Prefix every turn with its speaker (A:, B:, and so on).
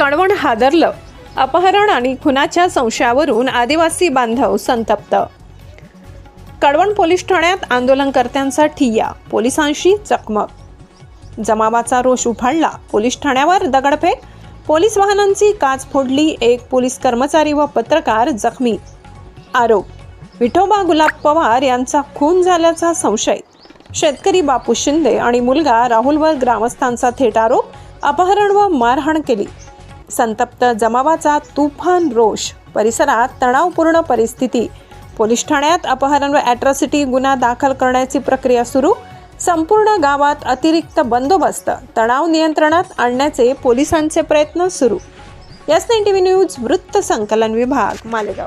A: कणवण हादरलं. अपहरण आणि खुनाच्या संशयावरून आदिवासी बांधव संतप्त. कळवण पोलीस ठाण्यात आंदोलनकर्त्यांचा ठिय्या पोलिसांशी चकमक. जमावाचा रोष उफाळला. पोलीस ठाण्यावर दगडफेक. पोलीस वाहनांची काच फोडली. एक पोलीस कर्मचारी व पत्रकार जखमी. आरोप. विठोबा गुलाब पवार यांचा खून झाल्याचा संशय. शेतकरी बापू शिंदे आणि मुलगा राहुलवर ग्रामस्थांचा थेट आरोप. अपहरण व मारहाण केली. संतप्त जमावाचा तुफान रोष परिसरात तणावपूर्ण परिस्थिती. पोलीस ठाण्यात अपहरण व ॲट्रॉसिटी गुन्हा दाखल करण्याची प्रक्रिया सुरू. संपूर्ण गावात अतिरिक्त बंदोबस्त तणाव नियंत्रणात आणण्याचे पोलिसांचे प्रयत्न सुरू. Yes nine T V news वृत्त संकलन विभाग मालेगाव.